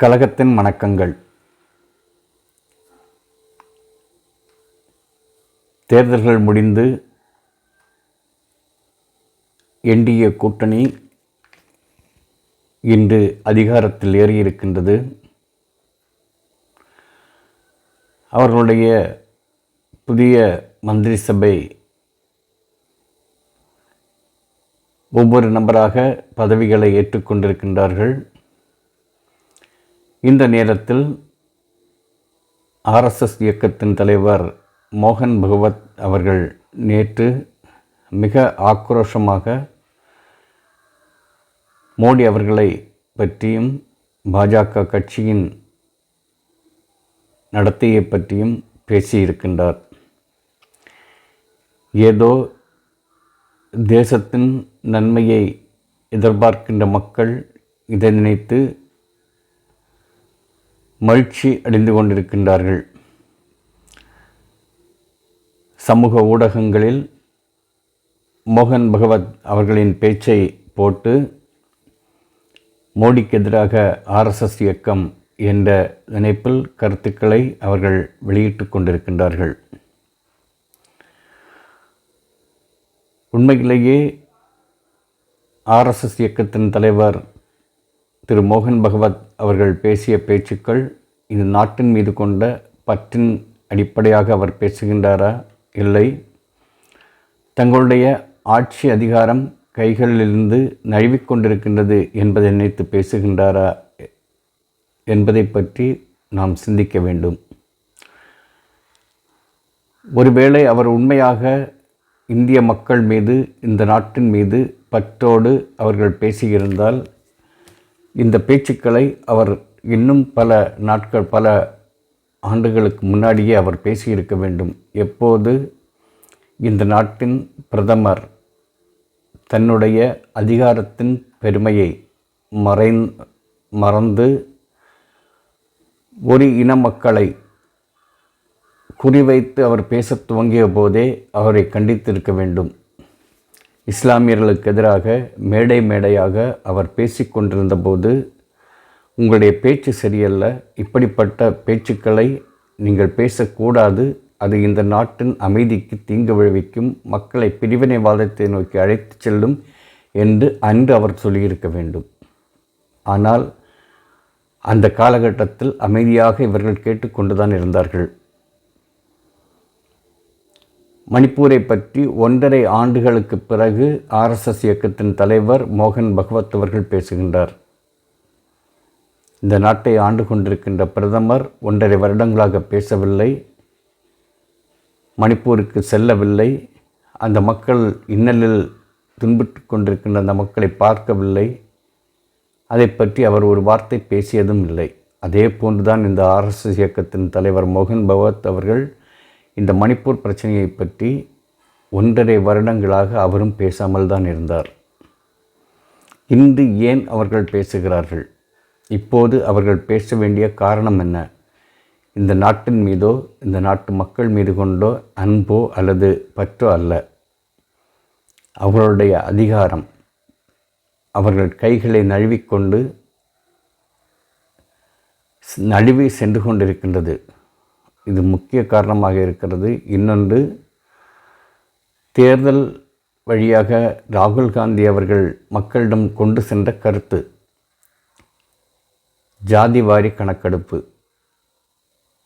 கழகத்தின் வணக்கங்கள். தேர்தல்கள் முடிந்து என்டிஏ கூட்டணி இன்று அதிகாரத்தில் ஏறியிருக்கின்றது. அவர்களுடைய புதிய மந்திரி சபை ஒவ்வொரு நபராக பதவிகளை ஏற்றுக்கொண்டிருக்கின்றார்கள். இந்த நேரத்தில் ஆர்எஸ்எஸ் இயக்கத்தின் தலைவர் மோகன் பகவத் அவர்கள் நேற்று மிக ஆக்ரோஷமாக மோடி அவர்களை பற்றியும் பாஜக கட்சியின் நடத்தையை பற்றியும் பேசியிருக்கின்றார். ஏதோ தேசத்தின் நன்மையை எதிர்பார்க்கின்ற மக்கள் இதை நினைத்து மகிழ்ச்சி அடைந்து கொண்டிருக்கின்றார்கள். சமூக ஊடகங்களில் மோகன் பகவத் அவர்களின் பேச்சை போட்டு மோடிக்கு எதிராக ஆர்எஸ்எஸ் இயக்கம் என்ற நினைப்பில் கருத்துக்களை அவர்கள் வெளியிட்டு கொண்டிருக்கின்றார்கள். உண்மையிலேயே ஆர்எஸ்எஸ் இயக்கத்தின் தலைவர் திரு மோகன் பகவத் அவர்கள் பேசிய பேச்சுக்கள் இந்த நாட்டின் மீது கொண்ட பற்றின் அடிப்படையாக அவர் பேசுகின்றாரா? இல்லை. தங்களுடைய ஆட்சி அதிகாரம் கைகளிலிருந்து நழுவிக்கொண்டிருக்கின்றது என்பதை நினைத்து பேசுகின்றாரா என்பதை பற்றி நாம் சிந்திக்க வேண்டும். ஒருவேளை அவர் உண்மையாக இந்திய மக்கள் மீது இந்த நாட்டின் மீது பற்றோடு அவர்கள் பேசியிருந்தால் இந்த பேச்சுக்களை அவர் இன்னும் பல நாட்கள் பல ஆண்டுகளுக்கு முன்னாடியே அவர் பேசியிருக்க வேண்டும். எப்போது? இந்த நாட்டின் பிரதமர் தன்னுடைய அதிகாரத்தின் பெருமையை மறை மறந்து ஒரு இன மக்களை குறிவைத்து அவர் பேசத் துவங்கிய போதே அவரை கண்டித்திருக்க வேண்டும். இஸ்லாமியர்களுக்கு எதிராக மேடை மேடையாக அவர் பேசிக்கொண்டிருந்த போது உங்களுடைய பேச்சு சரியல்ல. இப்படிப்பட்ட பேச்சுக்களை நீங்கள் பேசக்கூடாது. அது இந்த நாட்டின் அமைதிக்கு தீங்கு விளைவிக்கும் மக்களை பிரிவினைவாதத்தை நோக்கி அழைத்து செல்லும் என்று அன்று அவர் சொல்லியிருக்க வேண்டும். ஆனால் அந்த காலகட்டத்தில் அமைதியாக இவர்கள் கேட்டுக்கொண்டுதான் இருந்தார்கள். மணிப்பூரை பற்றி ஒன்றரை ஆண்டுகளுக்கு பிறகு ஆர்எஸ்எஸ் இயக்கத்தின் தலைவர் மோகன் பகவத் அவர்கள் பேசுகின்றார். இந்த நாட்டை ஆண்டு கொண்டிருக்கின்ற பிரதமர் ஒன்றரை வருடங்களாக பேசவில்லை மணிப்பூருக்கு செல்லவில்லை அந்த மக்கள் இன்னலில் துன்புற்று கொண்டிருக்கின்ற அந்த மக்களை பார்க்கவில்லை. அதை பற்றி அவர் ஒரு வார்த்தை பேசியதும் இல்லை. அதே போன்றுதான் இந்த ஆர்எஸ்எஸ் இயக்கத்தின் தலைவர் மோகன் பகவத் அவர்கள் இந்த மணிப்பூர் பிரச்சனையை பற்றி ஒன்றரை வருடங்களாக அவரும் பேசாமல் தான் இருந்தார். இன்று ஏன் அவர்கள் பேசுகிறார்கள்? இப்போது அவர்கள் பேச வேண்டிய காரணம் என்ன? இந்த நாட்டின் மீதோ இந்த நாட்டு மக்கள் மீது கொண்டோ அன்போ அல்லது பற்றோ அல்ல. அவர்களுடைய அதிகாரம் அவர்கள் கைகளை நழுவிக்கொண்டு நழுவி சென்று கொண்டிருக்கின்றது. இது முக்கிய காரணமாக இருக்கிறது. இன்னொன்று தேர்தல் வழியாக ராகுல் காந்தி அவர்கள் மக்களிடம் கொண்டு சென்ற கருத்து. ஜாதி வாரி கணக்கெடுப்பு.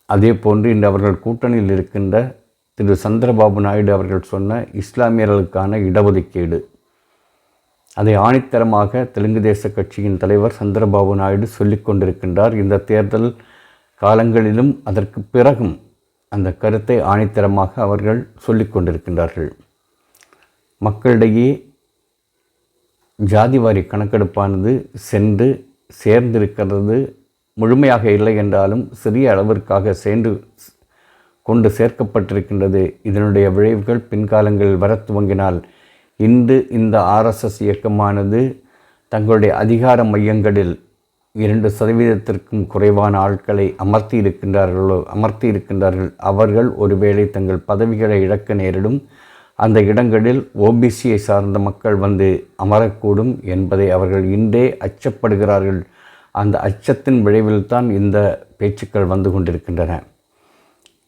அதே போன்று இன்று அவர்கள் கூட்டணியில் இருக்கின்ற திரு சந்திரபாபு நாயுடு அவர்கள் சொன்ன இஸ்லாமியர்களுக்கான இடஒதுக்கீடு. அதை ஆணித்தரமாக தெலுங்கு தேச கட்சியின் தலைவர் சந்திரபாபு நாயுடு சொல்லிக் கொண்டிருக்கின்றார். இந்த தேர்தல் காலங்களிலும் அதற்கு பிறகும் அந்த கருத்தை ஆணித்தரமாக அவர்கள் சொல்லிக் கொண்டிருக்கின்றார்கள். மக்களிடையே ஜாதிவாரி கணக்கெடுப்பானது சென்று சேர்ந்திருக்கிறது. முழுமையாக இல்லை என்றாலும் சிறிய அளவிற்காக சேர்ந்து கொண்டு சேர்க்கப்பட்டிருக்கின்றது. இதனுடைய விளைவுகள் பின்காலங்களில் வர துவங்கினால் இன்று இந்த ஆர்எஸ்எஸ் இயக்கமானது தங்களுடைய அதிகார மையங்களில் இரண்டு சதவீதத்திற்கும் குறைவான ஆட்களை அமர்த்தி இருக்கின்றார்களோ அமர்த்தி இருக்கின்றார்கள். அவர்கள் ஒருவேளை தங்கள் பதவிகளை இழக்க நேரிடும். அந்த இடங்களில் ஓபிசியை சார்ந்த மக்கள் வந்து அமரக்கூடும் என்பதை அவர்கள் இன்றே அச்சப்படுகிறார்கள். அந்த அச்சத்தின் விளைவில் தான் இந்த பேச்சுக்கள் வந்து கொண்டிருக்கின்றன.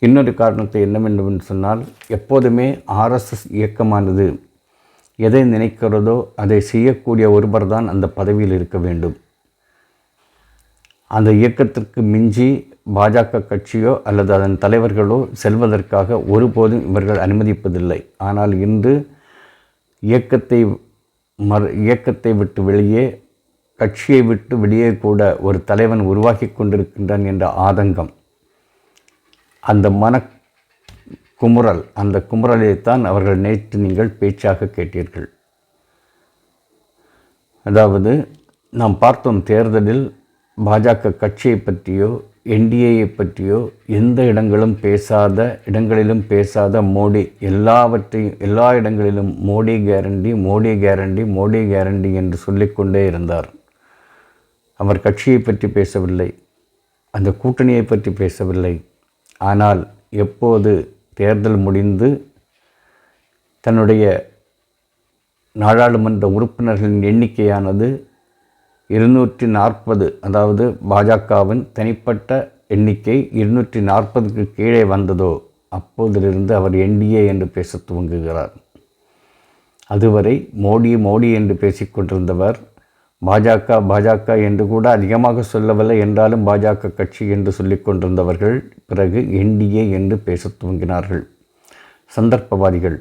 இன்னொரு காரணத்தை என்னவென்று சொன்னால் எப்போதுமே ஆர்எஸ்எஸ் இயக்கமானது எதை நினைக்கிறதோ அதை செய்யக்கூடிய ஒருவர் தான் அந்த பதவியில் இருக்க வேண்டும். அந்த இயக்கத்திற்கு மிஞ்சி பாஜக கட்சியோ அல்லது அதன் தலைவர்களோ செல்வதற்காக ஒருபோதும் இவர்கள் அனுமதிப்பதில்லை. ஆனால் இன்று இயக்கத்தை மற இயக்கத்தை விட்டு வெளியே கட்சியை விட்டு வெளியே கூட ஒரு தலைவன் உருவாக்கி கொண்டிருக்கின்றான் என்ற ஆதங்கம். அந்த மன குமுறல் அந்த குமுறலைத்தான் அவர்கள் நேற்று நீங்கள் பேச்சாக கேட்டீர்கள். அதாவது நாம் பார்த்தோம் தேர்தலில் பாஜக கட்சியை பற்றியோ என்டிஏயை பற்றியோ எந்த இடங்களும் பேசாத இடங்களிலும் பேசாத மோடி எல்லாவற்றையும் எல்லா இடங்களிலும் Modi guarantee Modi guarantee Modi guarantee என்று சொல்லிக்கொண்டே இருந்தார். அவர் கட்சியை பற்றி பேசவில்லை அந்த கூட்டணியை பற்றி பேசவில்லை. ஆனால் எப்போது தேர்தல் முடிந்து தன்னுடைய நாடாளுமன்ற உறுப்பினர்களின் எண்ணிக்கையானது இருநூற்றி நாற்பது அதாவது பாஜகவின் தனிப்பட்ட எண்ணிக்கை இருநூற்றி நாற்பதுக்கு கீழே வந்ததோ அப்போதிலிருந்து அவர் என்டிஏ என்று பேச துவங்குகிறார். அதுவரை மோடி மோடி என்று பேசிக்கொண்டிருந்தவர் பாஜக பாஜக என்று கூட அதிகமாக சொல்லவில்லை என்றாலும் பாஜக கட்சி என்று சொல்லிக் கொண்டிருந்தவர்கள் பிறகு என்டிஏ என்று பேச துவங்கினார்கள். சந்தர்ப்பவாதிகள்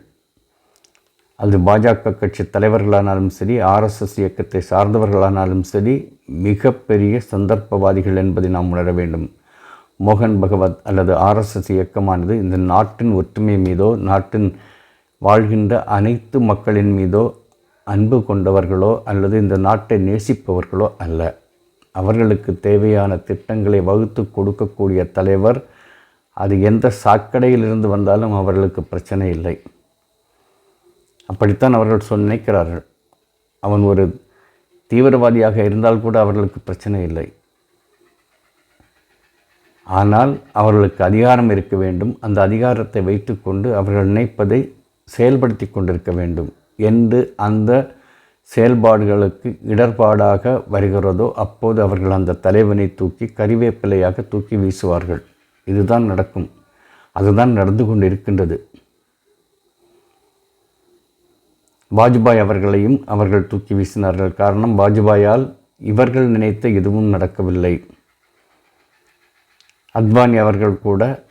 அது பாஜக கட்சி தலைவர்களானாலும் சரி ஆர்எஸ்எஸ் இயக்கத்தை சார்ந்தவர்களானாலும் சரி மிகப்பெரிய சந்தர்ப்பவாதிகள் என்பதை நாம் உணர வேண்டும். மோகன் பகவத் அல்லது ஆர்எஸ்எஸ் இயக்கமானது இந்த நாட்டின் ஒற்றுமை மீதோ நாட்டின் வாழ்கின்ற அனைத்து மக்களின் மீதோ அன்பு கொண்டவர்களோ அல்லது இந்த நாட்டை நேசிப்பவர்களோ அல்ல. அவர்களுக்கு தேவையான திட்டங்களை வகுத்து கொடுக்கக்கூடிய தலைவர் அது எந்த சாக்கடையிலிருந்து வந்தாலும் அவர்களுக்கு பிரச்சனை இல்லை. அப்படித்தான் அவர்கள் சொல் நினைக்கிறார்கள். அவன் ஒரு தீவிரவாதியாக இருந்தால் கூட அவர்களுக்கு பிரச்சனை இல்லை. ஆனால் அவர்களுக்கு அதிகாரம் இருக்க வேண்டும். அந்த அதிகாரத்தை வைத்துக்கொண்டு அவர்கள் நினைப்பதை செயல்படுத்தி கொண்டிருக்க வேண்டும் என்று அந்த செயல்பாடுகளுக்கு இடர்பாடாக வருகிறதோ அப்போது அவர்கள் அந்த தலைவனை தூக்கி கறிவேப்பிலையாக தூக்கி வீசுவார்கள். இதுதான் நடக்கும். அதுதான் நடந்து கொண்டு இருக்கின்றது வாஜ்பாய் அவர்களையும் அவர்கள் தூக்கி வீசினார்கள். காரணம் வாஜ்பாயால் இவர்கள் நினைத்த எதுவும் நடக்கவில்லை. அத்வானி அவர்கள் கூட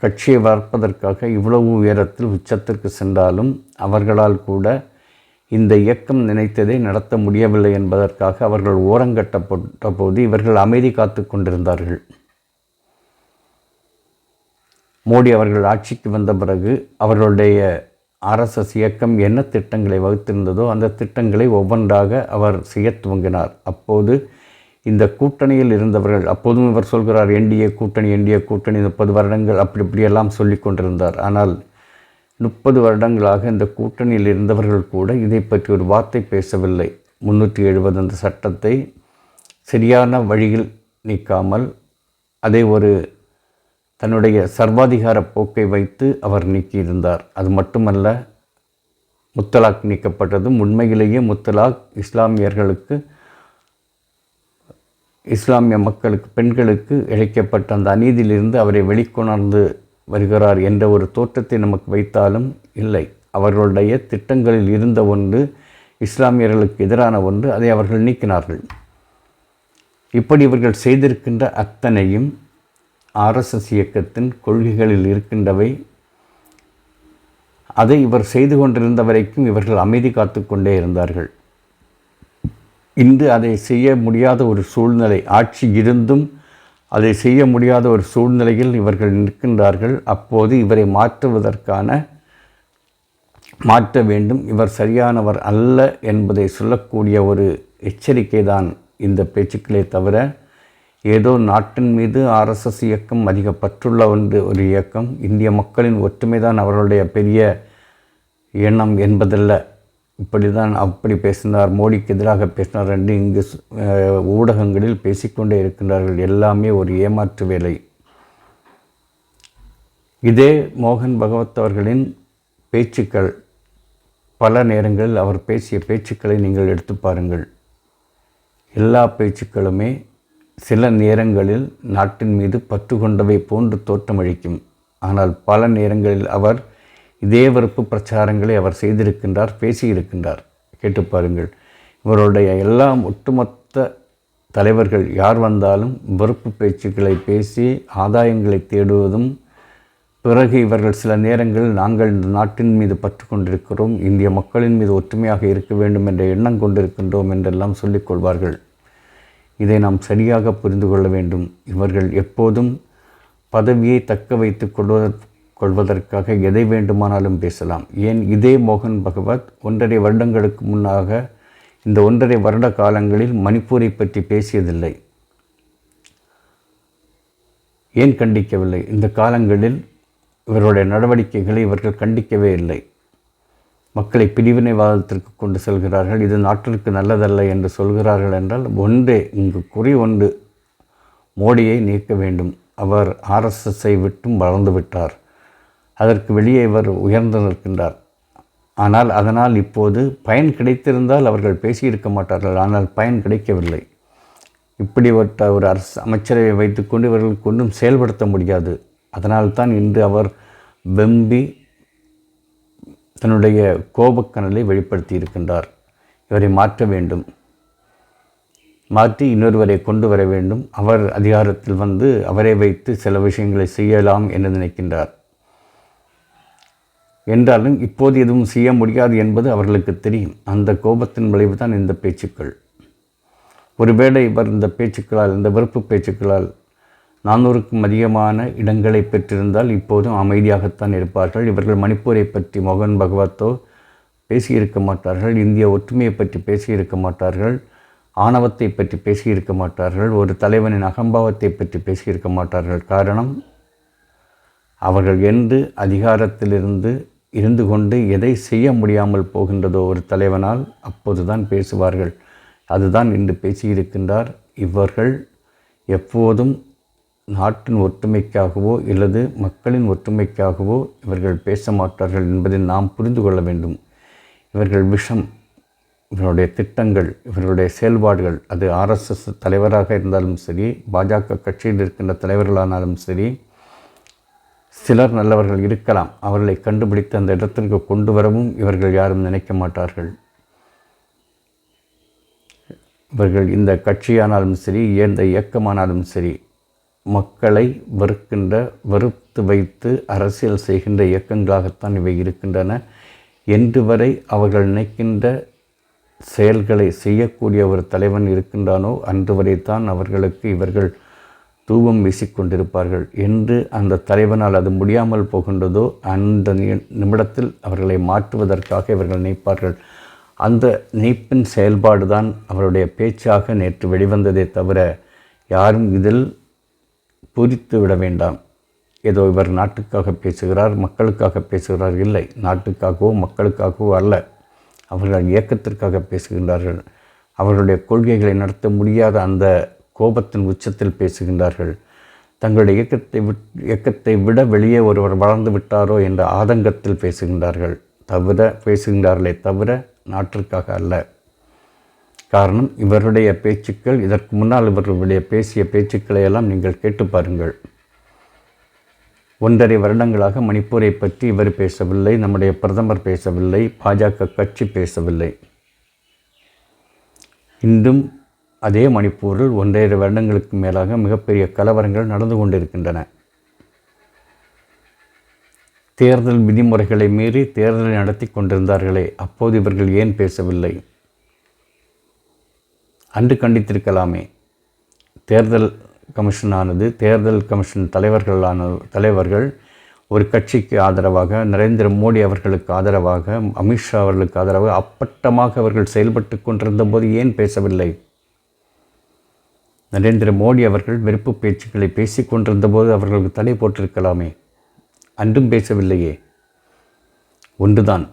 கட்சியை வளர்ப்பதற்காக இவ்வளவு உயரத்தில் உச்சத்திற்கு சென்றாலும் அவர்களால் கூட இந்த இயக்கம் நினைத்ததை நடத்த முடியவில்லை என்பதற்காக அவர்கள் ஓரங்கட்டப்பட்ட போது இவர்கள் அமைதி காத்து கொண்டிருந்தார்கள். மோடி அவர்கள் ஆட்சிக்கு வந்த பிறகு அவர்களுடைய ஆர்எஸ்எஸ் இயக்கம் என்ன திட்டங்களை வகுத்திருந்ததோ அந்த திட்டங்களை ஒவ்வொன்றாக அவர் செய்ய துவங்கினார். அப்போது இந்த கூட்டணியில் இருந்தவர்கள் அப்போதும் இவர் சொல்கிறார் என்டிஏ கூட்டணி என்டிஏ கூட்டணி முப்பது வருடங்கள் அப்படி இப்படியெல்லாம் சொல்லி கொண்டிருந்தார். ஆனால் முப்பது வருடங்களாக இந்த கூட்டணியில் இருந்தவர்கள் கூட இதை பற்றி ஒரு வார்த்தை பேசவில்லை. முந்நூற்றி எழுபது அந்த சட்டத்தை சரியான வழியில் நீக்காமல் அதை ஒரு தன்னுடைய சர்வாதிகார போக்கை வைத்து அவர் நீக்கியிருந்தார். அது மட்டுமல்ல முத்தலாக் நீக்கப்பட்டதும் உண்மையிலேயே முத்தலாக் இஸ்லாமியர்களுக்கு இஸ்லாமிய மக்களுக்கு பெண்களுக்கு இழைக்கப்பட்ட அந்த அநீதியிலிருந்து அவரை வெளிக்கொணர்ந்து வருகிறார் என்ற ஒரு தோற்றத்தை நமக்கு வைத்தாலும் இல்லை. அவர்களுடைய திட்டங்களில் இருந்த ஒன்று இஸ்லாமியர்களுக்கு எதிரான ஒன்று அதை அவர்கள் நீக்கினார்கள். இப்படி இவர்கள் செய்திருக்கின்ற அத்தனையும் ஆர்எஸ்எஸ் இயக்கத்தின் கொள்கைகளில் இருக்கின்றவை. அதை இவர் செய்து கொண்டிருந்த வரைக்கும் இவர்கள் அமைதி காத்து கொண்டே இருந்தார்கள். இன்று அதை செய்ய முடியாத ஒரு சூழ்நிலை ஆட்சி இருந்தும் அதை செய்ய முடியாத ஒரு சூழ்நிலையில் இவர்கள் நிற்கின்றார்கள். அப்போது இவரை மாற்றுவதற்கான மாற்ற வேண்டும். இவர் சரியானவர் அல்ல என்பதை சொல்லக்கூடிய ஒரு எச்சரிக்கை தான் இந்த பேச்சுக்களே தவிர ஏதோ நாட்டின் மீது ஆர்எஸ்எஸ் இயக்கம் அதிக பற்றுள்ள ஒன்று ஒரு இயக்கம். இந்திய மக்களின் ஒற்றுமை தான் அவர்களுடைய பெரிய எண்ணம் என்பதல்ல. இப்படி தான் அப்படி பேசினார். மோடிக்கு எதிராக பேசினார் என்று இங்கு ஊடகங்களில் பேசிக்கொண்டே இருக்கின்றார்கள். எல்லாமே ஒரு ஏமாற்று வேலை. இதே மோகன் பகவத் அவர்களின் பேச்சுக்கள். பல நேரங்களில் அவர் பேசிய பேச்சுக்களை நீங்கள் எடுத்து பாருங்கள். எல்லா பேச்சுக்களுமே சில நேரங்களில் நாட்டின் மீது பற்று கொண்டவை போன்று தோற்றமளிக்கும் ஆனால் பல நேரங்களில் அவர் இதே வெறுப்பு பிரச்சாரங்களை அவர் செய்திருக்கின்றார் பேசியிருக்கின்றார். கேட்டு பாருங்கள். இவருடைய எல்லா ஒட்டுமொத்த தலைவர்கள் யார் வந்தாலும் வெறுப்பு பேச்சுக்களை பேசி ஆதாயங்களை தேடுவதும் பிறகு இவர்கள் சில நேரங்களில் நாங்கள் இந்த நாட்டின் மீது பற்று கொண்டிருக்கிறோம் இந்திய மக்களின் மீது ஒற்றுமையாக இருக்க வேண்டும் என்ற எண்ணம் கொண்டிருக்கின்றோம் என்றெல்லாம் சொல்லிக் கொள்வார்கள். இதை நாம் சரியாக புரிந்து கொள்ள வேண்டும். இவர்கள் எப்போதும் பதவியை தக்க வைத்து கொள்வதற்கு கொள்வதற்காக எதை வேண்டுமானாலும் பேசலாம். ஏன் இதே மோகன் பகவத் ஒன்றரை வருடங்களுக்கு முன்னாக இந்த ஒன்றரை வருட காலங்களில் மணிப்பூரை பற்றி பேசியதில்லை. ஏன் கண்டிக்கவில்லை? இந்த காலங்களில் இவருடைய நடவடிக்கைகளை இவர்கள் கண்டிக்கவே இல்லை. மக்களை பிரிவினைவாதத்திற்கு கொண்டு செல்கிறார்கள். இது நாட்டிற்கு நல்லதல்ல என்று சொல்கிறார்கள் என்றால் ஒன்றே இங்கு குறி ஒன்று மோடியை நீக்க வேண்டும். அவர் ஆர்எஸ்எஸ்ஸை விட்டும் வளர்ந்து விட்டார். அதற்கு வெளியே இவர் உயர்ந்து நிற்கின்றார். ஆனால் அதனால் இப்போது பயன் கிடைத்திருந்தால் அவர்கள் பேசியிருக்க மாட்டார்கள். ஆனால் பயன் கிடைக்கவில்லை. இப்படிப்பட்ட ஒரு அரசு அமைச்சரவை வைத்துக்கொண்டு இவர்கள் கொண்டும் செயல்படுத்த முடியாது. அதனால்தான் இன்று அவர் வெம்பி தன்னுடைய கோபக்கனலை வெளிப்படுத்தி இருக்கின்றார் இவரை மாற்ற வேண்டும். மாற்றி இன்னொருவரை கொண்டு வர வேண்டும். அவர் அதிகாரத்தில் வந்து அவரை வைத்து சில விஷயங்களை செய்யலாம் என்று நினைக்கின்றார். என்றாலும் இப்போது எதுவும் செய்ய முடியாது என்பது அவர்களுக்கு தெரியும். அந்த கோபத்தின் விளைவு தான் இந்த பேச்சுக்கள். ஒருவேளை இவர் இந்த பேச்சுக்களால் இந்த வெறுப்பு பேச்சுக்களால் நானூறுக்கும் அதிகமான இடங்களை பெற்றிருந்தால் இப்போதும் அமைதியாகத்தான் இருப்பார்கள். இவர்கள் மணிப்பூரை பற்றி மோகன் பகவத்தோ பேசியிருக்க மாட்டார்கள். இந்திய ஒற்றுமையை பற்றி பேசியிருக்க மாட்டார்கள். ஆணவத்தை பற்றி பேசியிருக்க மாட்டார்கள். ஒரு தலைவனின் அகம்பாவத்தை பற்றி பேசியிருக்க மாட்டார்கள். காரணம் அவர்கள் என்று அதிகாரத்திலிருந்து இருந்து கொண்டு எதை செய்ய முடியாமல் போகின்றதோ ஒரு தலைவனால் அப்போதுதான் பேசுவார்கள். அதுதான் இன்று பேசியிருக்கின்றார். இவர்கள் எப்போதும் நாட்டின் ஒற்றுமைக்காகவோ அல்லது மக்களின் ஒற்றுமைக்காகவோ இவர்கள் பேச மாட்டார்கள் என்பதை நாம் புரிந்து கொள்ள வேண்டும். இவர்கள் விஷம் இவருடைய திட்டங்கள் இவர்களுடைய செயல்பாடுகள் அது ஆர்எஸ்எஸ் தலைவராக இருந்தாலும் சரி பாஜக கட்சியில் இருக்கின்ற தலைவர்களானாலும் சரி சிலர் நல்லவர்கள் இருக்கலாம். அவர்களை கண்டுபிடித்து அந்த இடத்திற்கு கொண்டு வரவும் இவர்கள் யாரும் நினைக்க மாட்டார்கள். இவர்கள் இந்த கட்சியானாலும் சரி எந்த இயக்கமானாலும் சரி மக்களை வெறுக்கின்ற வெறுத்து வைத்து அரசியல் செய்கின்ற இயக்கங்களாகத்தான் இவை இருக்கின்றன. என்று வரை அவர்கள் நினைக்கின்ற செயல்களை செய்யக்கூடிய ஒரு தலைவன் இருக்கின்றானோ அன்று வரைத்தான் அவர்களுக்கு இவர்கள் தூவம் வீசிக்கொண்டிருப்பார்கள் என்று அந்த தலைவனால் அது முடியாமல் போகின்றதோ அந்த நிமிடத்தில் அவர்களை மாற்றுவதற்காக இவர்கள் நினைப்பார்கள். அந்த நினைப்பின் செயல்பாடு தான் அவருடைய பேச்சாக நேற்று வெளிவந்ததே தவிர யாரும் இதில் பூரித்து விட வேண்டாம். ஏதோ இவர் நாட்டுக்காக பேசுகிறார் மக்களுக்காக பேசுகிறார் இல்லை நாட்டுக்காகவோ மக்களுக்காகவோ அல்ல. அவர்கள் இயக்கத்திற்காக பேசுகின்றார்கள். அவர்களுடைய கொள்கைகளை நடத்த முடியாத அந்த கோபத்தின் உச்சத்தில் பேசுகின்றார்கள். தங்களுடைய இயக்கத்தை விட் இயக்கத்தை விட வெளியே ஒருவர் வளர்ந்து விட்டாரோ என்ற ஆதங்கத்தில் பேசுகின்றார்கள். தவிர பேசுகின்றார்களே தவிர நாட்டிற்காக அல்ல. காரணம் இவருடைய பேச்சுக்கள் இதற்கு முன்னால் இவர்களுடைய பேசிய பேச்சுக்களை எல்லாம் நீங்கள் கேட்டு பாருங்கள். ஒன்றரை வருடங்களாக மணிப்பூரை பற்றி இவர் பேசவில்லை நம்முடைய பிரதமர் பேசவில்லை பாஜக கட்சி பேசவில்லை. இன்றும் அதே மணிப்பூரில் ஒன்றரை வருடங்களுக்கு மேலாக மிகப்பெரிய கலவரங்கள் நடந்து கொண்டிருக்கின்றன. தேர்தல் விதிமுறைகளை மீறி தேர்தலை நடத்தி கொண்டிருந்தார்களே அப்போது இவர்கள் ஏன் பேசவில்லை? அன்று கண்டித்திருக்கலாமே. தேர்தல் கமிஷனானது தேர்தல் கமிஷன் தலைவர்களான தலைவர்கள் ஒரு கட்சிக்கு ஆதரவாக நரேந்திர மோடி அவர்களுக்கு ஆதரவாக அமித்ஷா அவர்களுக்கு ஆதரவாக அப்பட்டமாக அவர்கள் செயல்பட்டு கொண்டிருந்த போது ஏன் பேசவில்லை? நரேந்திர மோடி அவர்கள் வெறுப்பு பேச்சுக்களை பேசி கொண்டிருந்த போது அவர்களுக்கு தடை போட்டிருக்கலாமே. அன்றும் பேசவில்லையே. ஒன்றுதான்.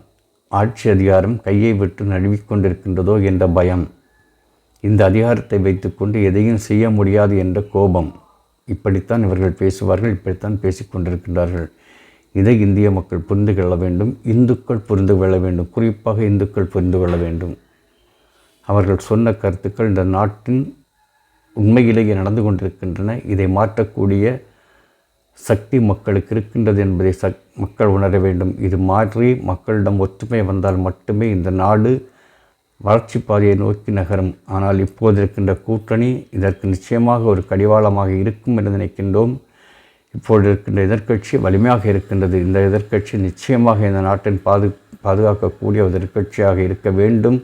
ஆட்சி அதிகாரம் கையை விட்டு நழுவிக்கொண்டிருக்கின்றதோ என்ற பயம். இந்த அதிகாரத்தை வைத்துக்கொண்டு எதையும் செய்ய முடியாது என்ற கோபம். இப்படித்தான் இவர்கள் பேசுவார்கள் இப்படித்தான் பேசிக்கொண்டிருக்கின்றார்கள் இதை இந்திய மக்கள் புரிந்து கொள்ள வேண்டும் இந்துக்கள் புரிந்து கொள்ள வேண்டும் குறிப்பாக இந்துக்கள் புரிந்து கொள்ள வேண்டும். அவர்கள் சொன்ன கருத்துக்கள் இந்த நாட்டின் உண்மையிலேயே நடந்து கொண்டிருக்கின்றன. இதை மாற்றக்கூடிய சக்தி மக்களுக்கு இருக்கின்றது என்பதை சக் மக்கள் உணர வேண்டும். இது மாற்றி மக்களிடம் ஒற்றுமை வந்தால் மட்டுமே இந்த நாடு வளர்ச்சி பாதையை நோக்கி நகரும். ஆனால் இப்போது இருக்கின்ற கூட்டணி இதற்கு நிச்சயமாக ஒரு கடிவாளமாக இருக்கும் என்று நினைக்கின்றோம். இப்போது இருக்கின்ற எதிர்க்கட்சி வலிமையாக இருக்கின்றது. இந்த எதிர்க்கட்சி நிச்சயமாக இந்த நாட்டின் பாது பாதுகாக்கக்கூடிய ஒரு எதிர்க்கட்சியாக இருக்க வேண்டும்.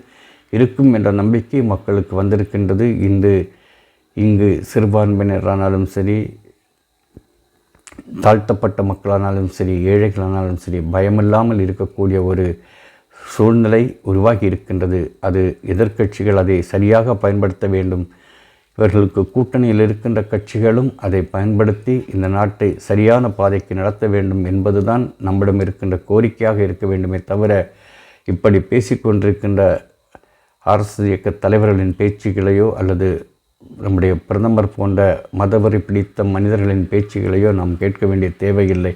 இருக்கும் என்ற நம்பிக்கை மக்களுக்கு வந்திருக்கின்றது. இன்று இங்கு சிறுபான்மையினரானாலும் சரி தாழ்த்தப்பட்ட மக்களானாலும் சரி ஏழைகளானாலும் சரி பயமில்லாமல் இருக்கக்கூடிய ஒரு சூழ்நிலை உருவாகி இருக்கின்றது. அது எதிர்க்கட்சிகள் அதை சரியாக பயன்படுத்த வேண்டும். இவர்களுக்கு கூட்டணியில் இருக்கின்ற கட்சிகளும் அதை பயன்படுத்தி இந்த நாட்டை சரியான பாதைக்கு நடத்த வேண்டும் என்பதுதான் நம்மிடம் இருக்கின்ற கோரிக்கையாக இருக்க வேண்டுமே தவிர இப்படி பேசிக்கொண்டிருக்கின்ற அரசு இயக்க தலைவர்களின் பேச்சுகளையோ அல்லது நம்முடைய பிரதமர் போன்ற மதவரி பிடித்த மனிதர்களின் பேச்சுகளையோ நாம் கேட்க வேண்டிய தேவையில்லை.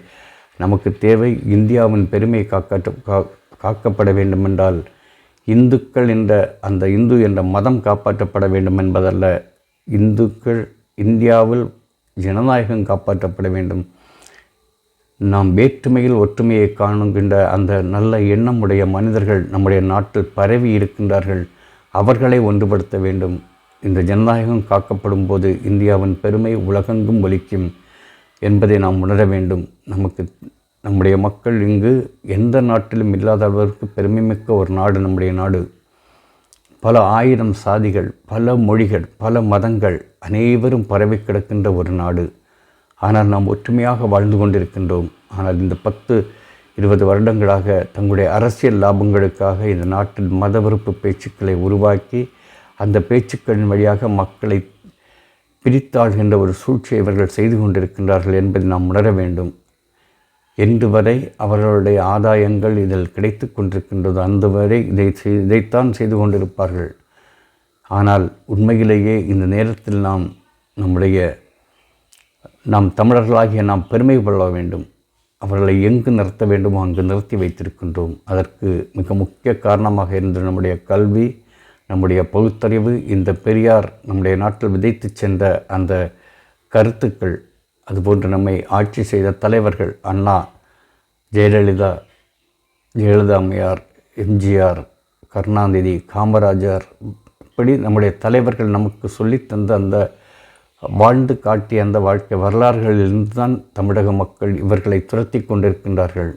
நமக்கு தேவை இந்தியாவின் பெருமையை காக்காற்ற கா காக்கப்பட வேண்டுமென்றால் இந்துக்கள் என்ற அந்த இந்து என்ற மதம் காப்பாற்றப்பட வேண்டும் என்பதல்ல இந்துக்கள் இந்தியாவில் ஜனநாயகம் காப்பாற்றப்பட வேண்டும். நாம் வேற்றுமையில் ஒற்றுமையை காணுகின்ற அந்த நல்ல எண்ணமுடைய மனிதர்கள் நம்முடைய நாட்டில் பரவி இருக்கின்றார்கள். அவர்களை ஒன்றுபடுத்த வேண்டும். இந்த ஜனநாயகம் காக்கப்படும் போது இந்தியாவின் பெருமை உலகெங்கும் ஒலிக்கும் என்பதை நாம் உணர வேண்டும். நமக்கு நம்முடைய மக்கள் இங்கு எந்த நாட்டிலும் இல்லாத அளவிற்கு பெருமைமிக்க ஒரு நாடு நம்முடைய நாடு. பல ஆயிரம் சாதிகள் பல மொழிகள் பல மதங்கள் அனைவரும் பரவி கிடக்கின்ற ஒரு நாடு. ஆனால் நாம் ஒற்றுமையாக வாழ்ந்து கொண்டிருக்கின்றோம். ஆனால் இந்த பத்து இருபது வருடங்களாக தங்களுடைய அரசியல் லாபங்களுக்காக இந்த நாட்டில் மத வெறுப்பு பேச்சுக்களை உருவாக்கி அந்த பேச்சுக்களின் வழியாக மக்களை பிரித்தாள்கின்ற ஒரு சூழ்ச்சியை இவர்கள் செய்து கொண்டிருக்கின்றார்கள் என்பதை நாம் உணர வேண்டும். என்று வரை அவர்களுடைய ஆதாயங்கள் இதில் கிடைத்து கொண்டிருக்கின்றது. அந்த வரை இதை இதைத்தான் செய்து கொண்டிருப்பார்கள். ஆனால் உண்மையிலேயே இந்த நேரத்தில் நாம் நம்முடைய நாம் தமிழர்களாகிய நாம் பெருமை கொள்ள வேண்டும். அவர்களை எங்கு நிறுத்த வேண்டுமோ அங்கு நிறுத்தி வைத்திருக்கின்றோம். அதற்கு மிக முக்கிய காரணமாக இருந்த நம்முடைய கல்வி நம்முடைய பகுத்தறிவு இந்த பெரியார் நம்முடைய நாட்டில் விதைத்து சென்ற அந்த கருத்துக்கள் அதுபோன்று நம்மை ஆட்சி செய்த தலைவர்கள் அண்ணா ஜெயலலிதா ஜெயலலிதா அம்மையார் எம்ஜிஆர் கருணாநிதி காமராஜர் இப்படி நம்முடைய தலைவர்கள் நமக்கு சொல்லித்தந்த அந்த வாழ்ந்து காட்டிய அந்த வாழ்க்கை வரலாறுகளிலிருந்து தான் தமிழக மக்கள் இவர்களை துரத்தி கொண்டிருக்கின்றார்கள்.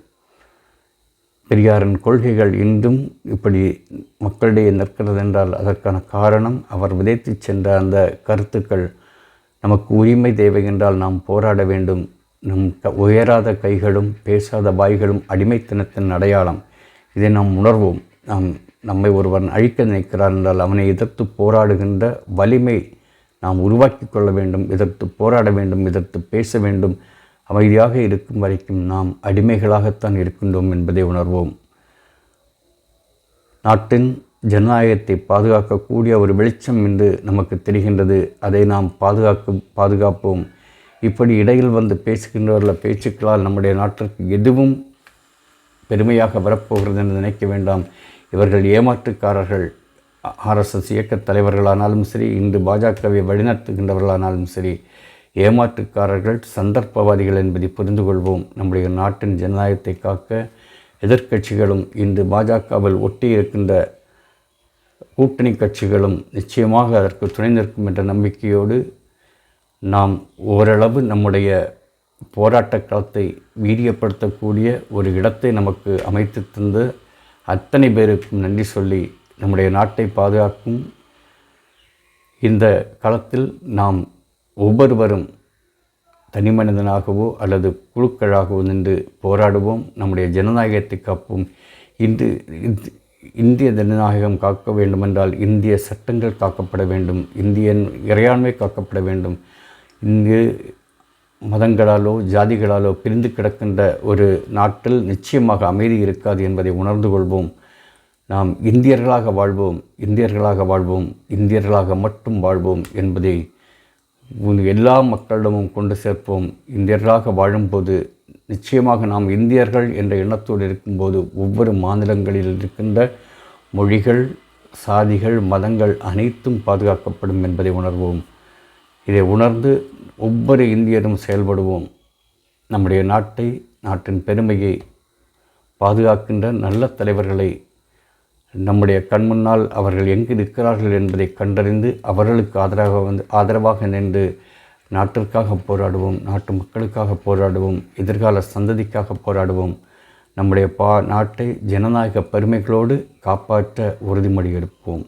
பெரியாரின் கொள்கைகள் இன்றும் இப்படி மக்களிடையே நிற்கிறது என்றால் அதற்கான காரணம் அவர் விதைத்து சென்ற அந்த கருத்துக்கள் நமக்கு உரிமை தேவை என்றால் நாம் போராட வேண்டும். நம் க உயராத கைகளும் பேசாத வாய்களும் அடிமைத்தனத்தின் அடையாளம். இதை நாம் உணர்வோம். நாம் நம்மை ஒருவன் அழிக்க நினைக்கிறார் என்றால் அவனை எதிர்த்து போராடுகின்ற வலிமை நாம் உருவாக்கி கொள்ள வேண்டும். எதிர்த்து போராட வேண்டும் எதிர்த்து பேச வேண்டும். அமைதியாக இருக்கும் வரைக்கும் நாம் அடிமைகளாகத்தான் இருக்கின்றோம் என்பதை உணர்வோம். நாட்டின் ஜனநாயகத்தை பாதுகாக்கக்கூடிய ஒரு வெளிச்சம் என்று நமக்கு தெரிகின்றது. அதை நாம் பாதுகாக்கும் பாதுகாப்போம். இப்படி இடையில் வந்து பேசுகின்றவர்கள பேச்சுக்களால் நம்முடைய நாட்டிற்கு எதுவும் பெருமையாக வரப்போகிறது என்று நினைக்க வேண்டாம். இவர்கள் ஏமாற்றுக்காரர்கள். ஆர்எஸ்எஸ் இயக்கத் தலைவர்களானாலும் சரி இன்று பாஜகவை வழிநடத்துகின்றவர்களானாலும் சரி ஏமாற்றுக்காரர்கள் சந்தர்ப்பவாதிகள் என்பதை புரிந்து கொள்வோம். நம்முடைய நாட்டின் ஜனநாயகத்தை காக்க எதிர்க்கட்சிகளும் இன்று பாஜகவில் ஒட்டி இருக்கின்ற கூட்டணி கட்சிகளும் நிச்சயமாக அதற்கு துணை நிற்கும் என்ற நம்பிக்கையோடு நாம் ஓரளவு நம்முடைய போராட்ட களத்தை வீரியப்படுத்தக்கூடிய ஒரு இடத்தை நமக்கு அமைத்து தந்து அத்தனை பேருக்கும் நன்றி சொல்லி நம்முடைய நாட்டை பாதுகாக்கும். இந்த களத்தில் நாம் ஒவ்வொருவரும் தனி மனிதனாகவோ அல்லது குழுக்களாகவோ நின்று போராடுவோம். நம்முடைய ஜனநாயகத்தை காப்போம். இன்று இந்திய ஜனநாயகம் காக்க வேண்டுமென்றால் இந்திய சட்டங்கள் காக்கப்பட வேண்டும் இந்தியன் இறையாண்மை காக்கப்பட வேண்டும். இங்கு மதங்களாலோ ஜாதிகளாலோ பிரிந்து கிடக்கின்ற ஒரு நாட்டில் நிச்சயமாக அமைதி இருக்காது என்பதை உணர்ந்து கொள்வோம். நாம் இந்தியர்களாக வாழ்வோம் இந்தியர்களாக வாழ்வோம் இந்தியர்களாக மட்டும் வாழ்வோம் என்பதை எல்லா மக்களிடமும் கொண்டு சேர்ப்போம். இந்தியர்களாக வாழும்போது நிச்சயமாக நாம் இந்தியர்கள் என்ற எண்ணத்தோடு இருக்கும்போது ஒவ்வொரு மாநிலங்களில் இருக்கின்ற மொழிகள் சாதிகள் மதங்கள் அனைத்தும் பாதுகாக்கப்படும் என்பதை உணர்வோம். இதை உணர்ந்து ஒவ்வொரு இந்தியரும் செயல்படுவோம். நம்முடைய நாட்டை நாட்டின் பெருமையை பாதுகாக்கின்ற நல்ல தலைவர்களை நம்முடைய கண்முன்னால் அவர்கள் எங்கு நிற்கிறார்கள் என்பதை கண்டறிந்து அவர்களுக்கு ஆதரவாக வந்து ஆதரவாக நின்று நாட்டிற்காக போராடுவோம் நாட்டு மக்களுக்காக போராடுவோம் எதிர்கால சந்ததிக்காக போராடுவோம். நம்முடைய பா நாட்டை ஜனநாயக பெருமைகளோடு காப்பாற்ற உறுதிமொழி எடுப்போம்.